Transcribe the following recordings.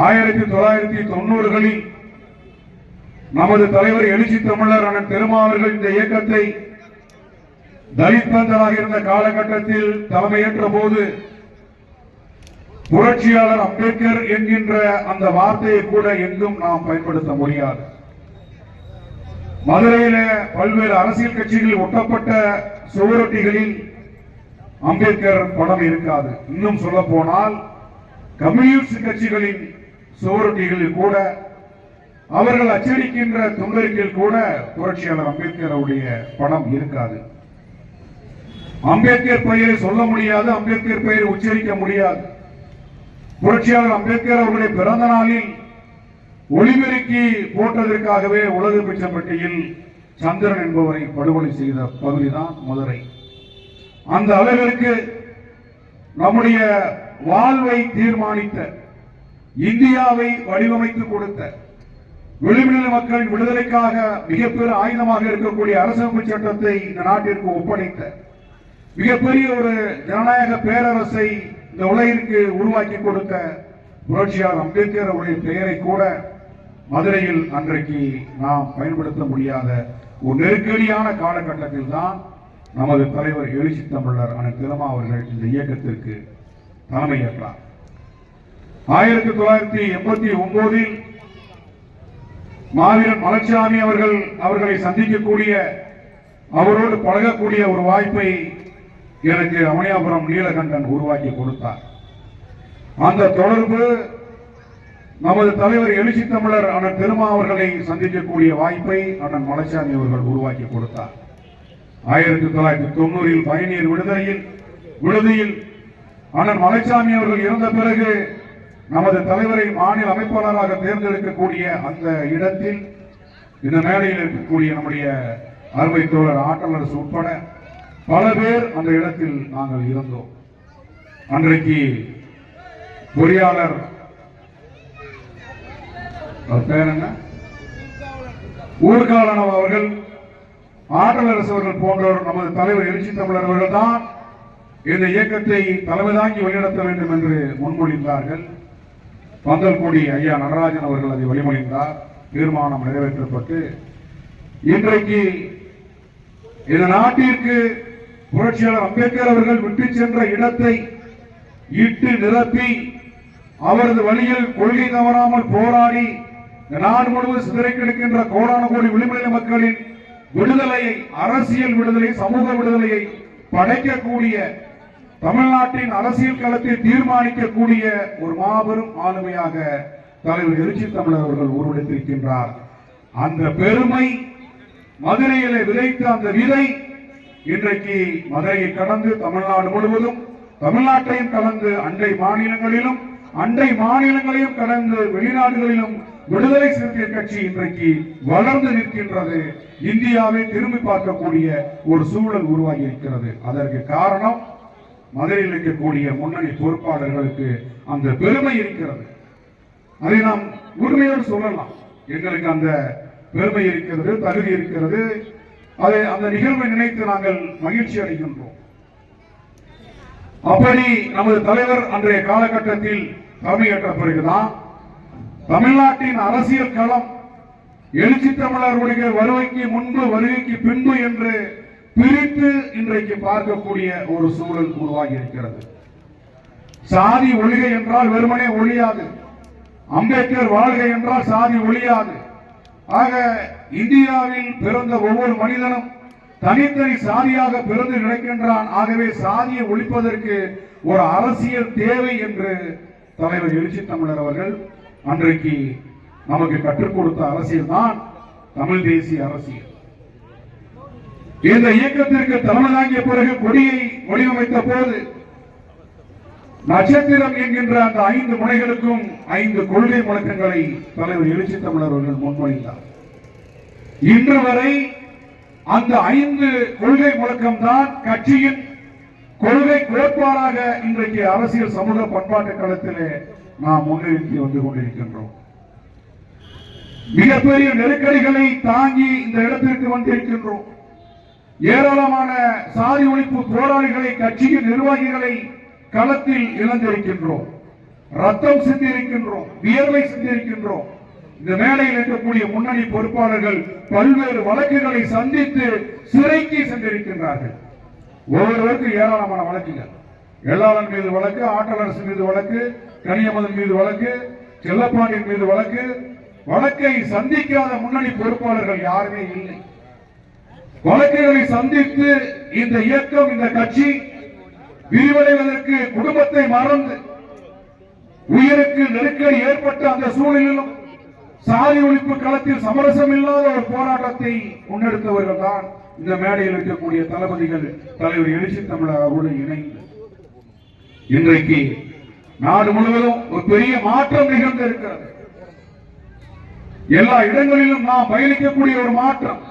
ஆயிரத்தி தொள்ளாயிரத்தி தொண்ணூறுகளில் நமது தலைவர் எழுச்சி தமிழர் அண்ணன் திருமாவர்கள் இந்த இயக்கத்தை தலித்தந்தராக இருந்த காலகட்டத்தில் தலைமையேற்ற போது புரட்சியாளர் அம்பேத்கர் என்கின்ற அந்த வார்த்தையை கூட எங்கும் நாம் பயன்படுத்த முடியாது. மதுரையில பல்வேறு அரசியல் கட்சிகளில் ஒட்டப்பட்ட சுவரொட்டிகளில் அம்பேத்கர் படம் இருக்காது. இன்னும் சொல்ல போனால் கம்யூனிஸ்ட் கட்சிகளின் சுவரொட்டிகளில் கூட அவர்கள் அச்சடிக்கின்ற துண்டறிக்கையில் கூட புரட்சியாளர் அம்பேத்கர் அவருடைய படம் இருக்காது. அம்பேத்கர் பெயரை சொல்ல முடியாது அம்பேத்கர் பெயரை உச்சரிக்க முடியாது. புரட்சியாளர் அம்பேத்கர் அவருடைய பிறந்த நாளில் ஒளிபெருக்கி போட்டதற்காகவே உலக பிச்சம்பட்டியில் சந்திரன் என்பவரை படுகொலை செய்த பகுதிதான் மதுரை. அந்த அளவிற்கு நம்முடைய வாழ்வை தீர்மானித்த இந்தியாவை வடிவமைத்து கொடுத்த விளிம்புநிலை மக்களின் விடுதலைக்காக மிகப்பெரிய ஆயுதமாக இருக்கக்கூடிய அரசமைப்பு சட்டத்தை இந்த நாட்டிற்கு ஒப்படைத்த மிகப்பெரிய ஒரு ஜனநாயக பேரரசை இந்த உலகிற்கு உருவாக்கி கொடுத்த புரட்சியாளர் அம்பேத்கர் அவருடைய பெயரை கூட மதுரையில் அன்றைக்கு நாம் பயன்படுத்த முடியாத ஒரு நெருக்கடியான காலகட்டத்தில் தான் நமது தலைவர் எழுச்சி தமிழர் அண்ணன் திருமா அவர்கள் இந்த இயக்கத்திற்கு தலைமையேற்றார். ஆயிரத்தி தொள்ளாயிரத்தி எண்பத்தி ஒன்பதில் மாவீரன் மலச்சாமி அவர்கள் அவர்களை சந்திக்கக்கூடிய அவரோடு பழகக்கூடிய ஒரு வாய்ப்பை எனக்கு அமணியாபுரம் நீலகண்டன் உருவாக்கி கொடுத்தார். அந்த தொடர்பு நமது தலைவர் எழுச்சி தமிழர் அண்ணன் திருமா அவர்களை சந்திக்கக்கூடிய வாய்ப்பை அண்ணன் மலைச்சாமி அவர்கள் உருவாக்கி கொடுத்தார். ஆயிரத்தி தொள்ளாயிரத்தி தொண்ணூறில் பயணியர் விடுதலையில் விடுதியில் அண்ணன் மலைச்சாமி அவர்கள் இறந்த பிறகு நமது தலைவரை மாநில அமைப்பாளராக தேர்ந்தெடுக்கக்கூடிய அந்த இடத்தில் இந்த மேடையில் இருக்கக்கூடிய நம்முடைய அறுவை தோழர் ஆட்டலரசு உட்பட பல பேர் அந்த இடத்தில் நாங்கள் இருந்தோம். அன்றைக்கு பொறியாளர் அவர் பேர் என்ன? ஊர்காலனவ் அவர்கள் ஆற்றலரசு அவர்கள் போன்றோர் நமது தலைவர் எழுச்சி தமிழர் அவர்கள் தான் இந்த இயக்கத்தை தலைமை தாங்கி வழிநடத்த வேண்டும் என்று முன்மொழிந்தார்கள். பந்தல்கோடி ஐயா நடராஜன் அவர்கள் அதை வழிமொழிந்தார். தீர்மானம் நிறைவேற்றப்பட்டு இன்றைக்கு இந்த நாட்டிற்கு புரட்சியாளர் அம்பேத்கர் அவர்கள் விட்டு சென்ற இடத்தை இட்டு நிரப்பி அவரது வழியில் கொள்கை தவறாமல் போராடி இந்த நாடு முழுவதும் சிதறை கிடக்கின்ற கோடான கோடி விளிம்புநிலை மக்களின் விடுதலையை அரசியல் விடுதலை சமூக விடுதலையை படைக்கக்கூடிய தமிழ்நாட்டின் அரசியல் களத்தை தீர்மானிக்கக்கூடிய ஒரு மாபெரும் ஆளுமையாக தலைவர் எழுச்சி தமிழர் அவர்கள் உருவெடுத்திருக்கின்றார். அந்த பெருமை மதுரையில விதைத்த அந்த விதை இன்றைக்கு மதுரையை கடந்து தமிழ்நாடு முழுவதும் தமிழ்நாட்டையும் கடந்து அண்டை மாநிலங்களிலும் அண்டை மாநிலங்களையும் கடந்து வெளிநாடுகளிலும் விடுதலை சிறுத்தைகள் கட்சி இன்றைக்கு வளர்ந்து நிற்கின்றது. இந்தியாவை திரும்பி பார்க்கக்கூடிய ஒரு சூழல் உருவாகி இருக்கிறது. அதற்கு காரணம் மதுரையில் இருக்கக்கூடிய முன்னணி பொறுப்பாளர்களுக்கு அந்த பெருமை இருக்கிறது. அதை நாம் உரிமையோடு சொல்லலாம். எங்களுக்கு அந்த பெருமை இருக்கிறது தகுதி இருக்கிறது. அதை அந்த நிகழ்வை நினைத்து நாங்கள் மகிழ்ச்சி அடைகின்றோம். அப்படி நமது தலைவர் அன்றைய காலகட்டத்தில் தலைமையேற்ற பிறகுதான் தமிழ்நாட்டின் அரசியல் களம் எழுச்சி தமிழர்களுடைய வருகைக்கு முன்பு வருகைக்கு பின்பு என்று பிரித்து இன்றைக்கு பார்க்கக்கூடிய ஒரு சூழல் உருவாகி இருக்கிறது. சாதி ஒளிகை என்றால் வெறுமனே ஒழியாது. அம்பேத்கர் வாழ்கை என்றால் சாதி ஒழியாது. ஆக இந்தியாவில் பிறந்த ஒவ்வொரு மனிதனும் தனித்தனி சாதியாக பிறந்து நினைக்கின்றான். ஆகவே சாதியை ஒழிப்பதற்கு ஒரு அரசியல் தேவை என்று தலைவர் எழுச்சி தமிழர் அவர்கள் அன்றைக்கு நமக்கு கற்றுக் கொடுத்த அரசியல் தான் தமிழ் தேசிய அரசியல். இந்த இயக்கத்திற்கு தலைமையாகிய பிறகு கொடியை வடிவமைத்த போது நட்சத்திரம் என்கின்ற அந்த ஐந்து முனைகளுக்கும் ஐந்து கொள்கை முழக்கங்களை தலைவர் எழுச்சி தமிழர் அவர்கள் முன்மொழிந்தார். இன்று வரை அந்த ஐந்து கொள்கை முழக்கம் தான் கட்சியின் கொள்கை கோட்பாடாக இன்றைக்கு அரசியல் சமூக பண்பாட்டு களத்திலே நாம் முன்னிறுத்தி வந்து கொண்டிருக்கின்றோம். மிகப்பெரிய நெருக்கடிகளை தாங்கி இந்த இடத்திற்கு வந்திருக்கின்றோம். ஏராளமான சாதி ஒழிப்பு போராளிகளை கட்சியின் நிர்வாகிகளை களத்தில் இழந்திருக்கின்றோம் ரத்தம் சிந்திருக்கின்றோம் வியர்வை சிந்திருக்கின்றோம். இந்த மேடையில் இருக்கக்கூடிய முன்னணி பொறுப்பாளர்கள் பல்வேறு வழக்குகளை சந்தித்து சிறைக்கு சென்றிருக்கின்றார்கள். ஒவ்வொருவருக்கும் ஏராளமான வழக்குகள். எல்லாளன் மீது வழக்கு ஆட்டலரசு மீது வழக்கு கனியமதன் மீது வழக்கு செல்லப்பாண்டியன் மீது வழக்கு. வழக்கை சந்திக்காத முன்னணி பொறுப்பாளர்கள் யாருமே இல்லை. வழக்குகளை சந்தித்து இந்த இயக்கம் இந்த கட்சி விரிவடைவதற்கு குடும்பத்தை மறந்து உயிருக்கு நெருக்கடி ஏற்பட்ட அந்த சூழலிலும் சாதி ஒழிப்பு களத்தில் சமரசம் இல்லாத ஒரு போராட்டத்தை முன்னெடுத்தவர்கள் தான் இந்த மேடையில் இருக்கக்கூடிய தளபதிகள் தலைவர் எழுச்சி தமிழரோடு இணைந்து. இன்றைக்கு நாடு முழுவதும் ஒரு பெரிய மாற்றம் நிகழ்ந்து இருக்கிறது எல்லா இடங்களிலும் நாம் பயணிக்கக்கூடிய ஒரு மாற்றம்.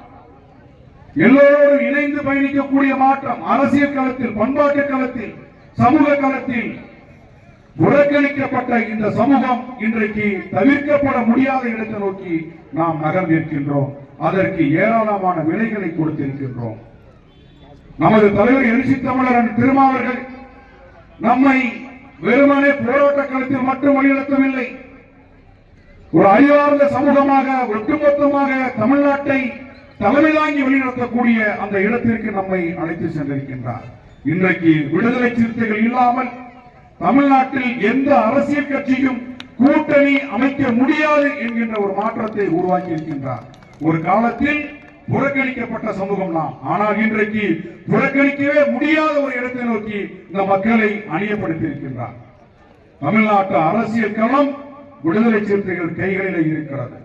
எல்லோரும் இணைந்து பயணிக்கக்கூடிய மாற்றம் அரசியல் களத்தில் பண்பாட்டு களத்தில் சமூக களத்தில் புறக்கணிக்கப்பட்ட இந்த சமூகம் இன்றைக்கு தவிர்க்கப்பட முடியாத இடத்தை நோக்கி நாம் நகர்ந்திருக்கின்றோம் அதற்கு ஏராளமான விலைகளை கொடுத்திருக்கின்றோம். நமது தலைவர் எழுச்சி தமிழரன் திருமாவர்கள் நம்மை வெறுமனே போராட்ட களத்தில் மட்டும் வழிநடத்தவில்லை. ஒரு அறிவார்ந்த சமூகமாக ஒட்டுமொத்தமாக தமிழ்நாட்டை தலைமை தாங்கி வழிநடத்தக்கூடிய அந்த இடத்திற்கு நம்மை அழைத்து சென்றிருக்கின்றார். இன்றைக்கு விடுதலை சிறுத்தைகள் இல்லாமல் தமிழ்நாட்டில் எந்த அரசியல் கட்சியும் கூட்டணி அமைக்க முடியாது என்கின்ற ஒரு மாற்றத்தை உருவாக்கி இருக்கின்றார் ஒரு காலத்தில் புறக்கணிக்கப்பட்ட சமூகம் நாம். ஆனால் இன்றைக்கு புறக்கணிக்கவே முடியாத ஒரு இடத்தை நோக்கி இந்த மக்களை அணியப்படுத்தி இருக்கின்றார் தமிழ்நாட்டு அரசியல் களம் விடுதலை சிறுத்தைகள் கைகளிலே இருக்கிறது.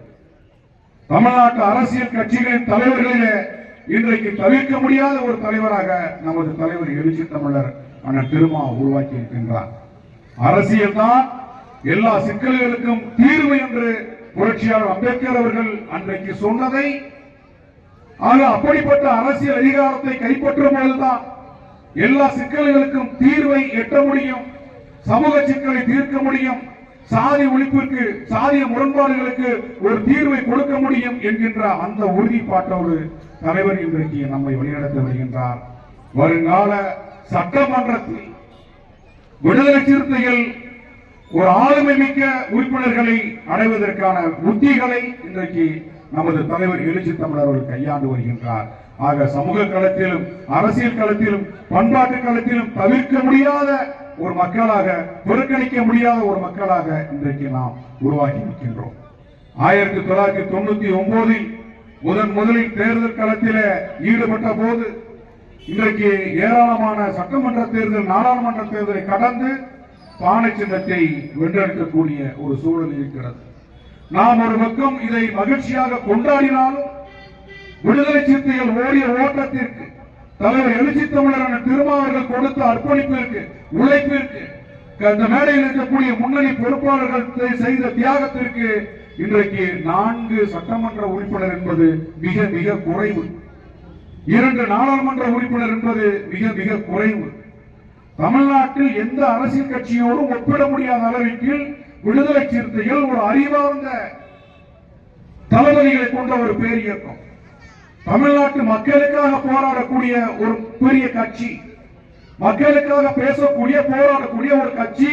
தமிழ்நாட்டு அரசியல் கட்சிகளின் தலைவர்களிலே இன்றைக்கு தவிர்க்க முடியாத ஒரு தலைவராக நமது தலைவர் எழுச்சி தமிழர் அண்ணன் திருமா உருவாக்கி இருக்கின்றார். அரசியல் தான் எல்லா சிக்கல்களுக்கும் தீர்வு என்று புரட்சியாளர் அம்பேத்கர் அவர்கள் அன்றைக்கு சொன்னதை ஆக அப்படிப்பட்ட அரசியல் அதிகாரத்தை கைப்பற்றும் போதுதான் எல்லா சிக்கல்களுக்கும் தீர்வை எட்ட முடியும் சமூக சிக்கலை தீர்க்க முடியும் சாதி ஒழிப்பிற்கு சாதிய முரண்பாடுகளுக்கு ஒரு தீர்வை கொடுக்க முடியும் என்கின்ற அந்த உறுதிப்பாட்டோடு தலைவர் இன்றைக்கு நம்மை வழிநடத்த வருகின்றார். வருங்கால சட்டமன்றத்தில் விடுதலை சிறுத்தைகள் ஒரு ஆளுமை மிக்க உறுப்பினர்களை அடைவதற்கான உத்திகளை இன்றைக்கு நமது தலைவர் எழுச்சி தமிழர் அவர்கள் கையாண்டு வருகின்றார். ஆக சமூக களத்திலும் அரசியல் களத்திலும் பண்பாட்டு களத்திலும் தவிர்க்க முடியாத ஒரு மக்களாக புறக்கணிக்க முடியாத ஒரு மக்களாக இன்றைக்கு நாம் உருவாக்கி இருக்கின்றோம் ஆயிரத்தி தொள்ளாயிரத்தி தொண்ணூத்தி ஒன்பதில் முதன் முதலில் தேர்தல் களத்தில் ஈடுபட்ட போது இன்றைக்கு ஏராளமான சட்டமன்ற தேர்தல் நாடாளுமன்ற தேர்தலை கடந்து பானை சின்னத்தை வென்றெடுக்கக்கூடிய ஒரு சூழல் இருக்கிறது. நாம் ஒரு பக்கம் இதை மகிழ்ச்சியாக கொண்டாடினாலும் விடுதலை சிறுத்தைகள் ஓடிய ஓட்டத்திற்கு தலைவர் எழுச்சி தமிழரான திருமாவர்கள் கொடுத்த அர்ப்பணிப்பிற்கு உழைப்பிற்கு இந்த மேடையில் இருக்கக்கூடிய முன்னணி பொறுப்பாளர்கள் செய்த தியாகத்திற்கு இன்றைக்கு நான்கு சட்டமன்ற உறுப்பினர் என்பது மிக மிக குறைவு. இரண்டு நாடாளுமன்ற உறுப்பினர் என்பது மிக மிக குறைவு. தமிழ்நாட்டில் எந்த அரசியல் கட்சியோடும் ஒப்பிட முடியாத அளவிற்கு விடுதலை சிறுத்தைகள் ஒரு அறிவார்ந்த தளபதிகளை கொண்ட ஒரு பேர் இயக்கம். தமிழ்நாட்டு மக்களுக்காக போராடக்கூடிய ஒரு பெரிய கட்சி. மக்களுக்காக பேசக்கூடிய போராடக்கூடிய ஒரு கட்சி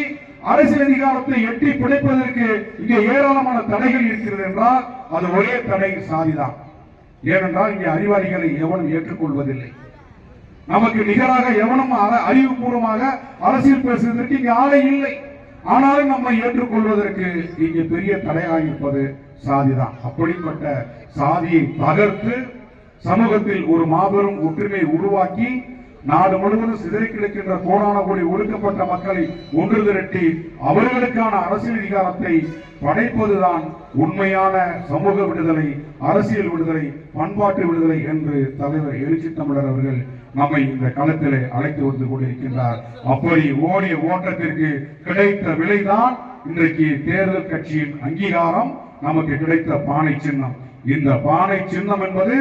அரசியல் அதிகாரத்தை எட்டி பிடிப்பதற்கு இங்கே ஏராளமான தடைகள் இருக்கிறது என்றால் அது ஒரே தடை சாதிதான். ஏனென்றால் இங்கே அறிவாளிகளை எவனும் ஏற்றுக்கொள்வதில்லை. நமக்கு நிகராக எவனும் அறிவுபூர்வமாக அரசியல் பேசுவதற்கு இங்கே ஆளை இல்லை. ஆனாலும் நம்மை ஏற்றுக்கொள்வதற்கு இங்கே பெரிய தடையாக இருப்பது சாதிதான். அப்படிப்பட்ட சாதியை தகர்த்து சமூகத்தில் ஒரு மாபெரும் ஒற்றுமையை உருவாக்கி நாடு முழுவதும் சிதறி கிடக்கின்ற கோடான கோடி ஒடுக்கப்பட்ட மக்களை ஒன்று திரட்டி அவர்களுக்கான அரசியல் அதிகாரத்தை படைப்பதுதான் உண்மையான சமூக விடுதலை அரசியல் விடுதலை பண்பாட்டு விடுதலை என்று தலைவர் எழுச்சி தமிழர் அவர்கள் நம்மை இந்த களத்திலே அழைத்து வந்து கொண்டிருக்கின்றார். அப்படி ஓடிய ஓட்டத்திற்கு கிடைத்த விலைதான் இன்றைக்கு தேர்தல் கட்சியின் அங்கீகாரம். நமக்கு கிடைத்த பானை சின்னம். இந்த பானை சின்னம் என்பது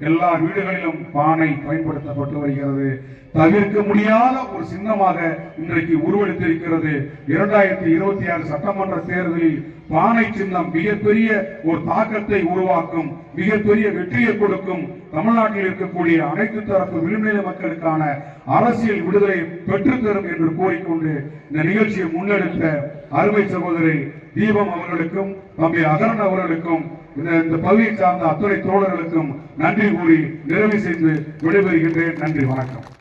எல்லா வீடுகளிலும் பானை பயன்படுத்தப்பட்டு வருகிறது. தவிர்க்க முடியாத ஒரு சின்னமாக இன்றைக்கு உருவெடுத்திருக்கிறது. இரண்டாயிரத்தி இருபத்தி ஆறு சட்டமன்ற தேர்தலில் பானை சின்னம் மிகப்பெரிய ஒரு தாக்கத்தை உருவாக்கும் மிகப்பெரிய வெற்றியை கொடுக்கும் தமிழ்நாட்டில் இருக்கக்கூடிய அனைத்து தரப்பு விளிம்புநிலை மக்களுக்கான அரசியல் விடுதலை பெற்றுத்தரும் என்று கூறிக்கொண்டு இந்த நிகழ்ச்சியை முன்னெடுத்த அருமை சகோதரி தீபம் அவர்களுக்கும் தம்பி அகரன் அவர்களுக்கும் இந்த இந்த பகுதியை சார்ந்த அத்துறை தோழர்களுக்கும் நன்றி கூறி நிறைவு செய்து விடைபெறுகின்றேன். நன்றி வணக்கம்.